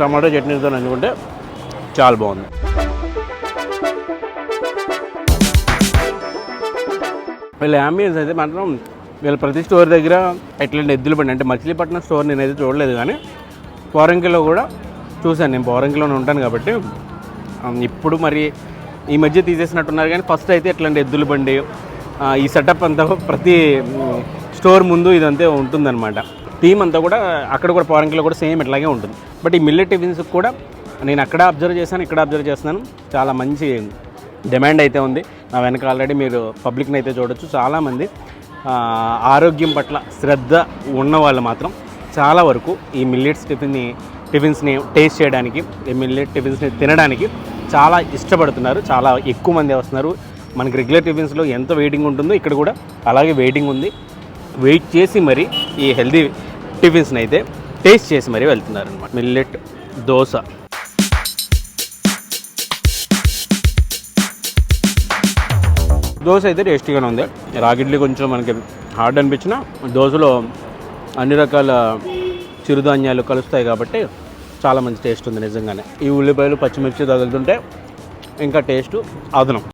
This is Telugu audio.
టమాటో చట్నీతో నంచుకుంటే చాలా బాగుంది. వీళ్ళ అంబియన్స్ అయితే మాత్రం వీళ్ళ ప్రతి స్టోర్ దగ్గర ఎట్లాంటి ఎద్దులు బండి అంటే మచిలీపట్నం స్టోర్ నేనైతే చూడలేదు కానీ పోరంకిలో కూడా చూశాను నేను. పోరంకిలోనే ఉంటాను కాబట్టి ఇప్పుడు మరి ఈ మధ్య తీసేసినట్టున్నారు కానీ ఫస్ట్ అయితే ఎట్లాంటి ఎద్దులు బండి ఈ సెటప్ అంతా ప్రతి స్టోర్ ముందు ఇదంతా ఉంటుందన్నమాట. థీమ్ అంతా కూడా అక్కడ కూడా పోరంకిలో కూడా సేమ్ ఇట్లాగే ఉంటుంది. బట్ ఈ మిల్లెట్ టిఫిన్స్కి కూడా నేను అక్కడ అబ్జర్వ్ చేశాను ఇక్కడ అబ్జర్వ్ చేస్తున్నాను. చాలా మంచి డిమాండ్ అయితే ఉంది. నా వెనక ఆల్రెడీ మీరు పబ్లిక్ని అయితే చూడొచ్చు. చాలామంది ఆరోగ్యం పట్ల శ్రద్ధ ఉన్న వాళ్ళు మాత్రం చాలా వరకు ఈ మిల్లెట్స్ టిఫిన్ని టిఫిన్స్ని టేస్ట్ చేయడానికి ఈ మిల్లెట్ టిఫిన్స్ని తినడానికి చాలా ఇష్టపడుతున్నారు. చాలా ఎక్కువ మంది వస్తున్నారు. మనకి రెగ్యులర్ టిఫిన్స్లో ఎంత వెయిటింగ్ ఉంటుందో ఇక్కడ కూడా అలాగే వెయిటింగ్ ఉంది. వెయిట్ చేసి మరి ఈ హెల్దీ టిఫిన్స్ని అయితే టేస్ట్ చేసి మరీ వెళ్తున్నారు అనమాట మిల్లెట్ దోశ. దోశ అయితే టేస్టీగానే ఉంది. రాగిడ్లీ కొంచెం మనకి హార్డ్ అనిపించిన దోశలో అన్ని రకాల చిరుధాన్యాలు కలుస్తాయి కాబట్టి చాలా మంచి టేస్ట్ ఉంది నిజంగానే. ఈ ఉల్లిపాయలు పచ్చిమిర్చి తగులుతుంటే ఇంకా టేస్ట్ అదనం.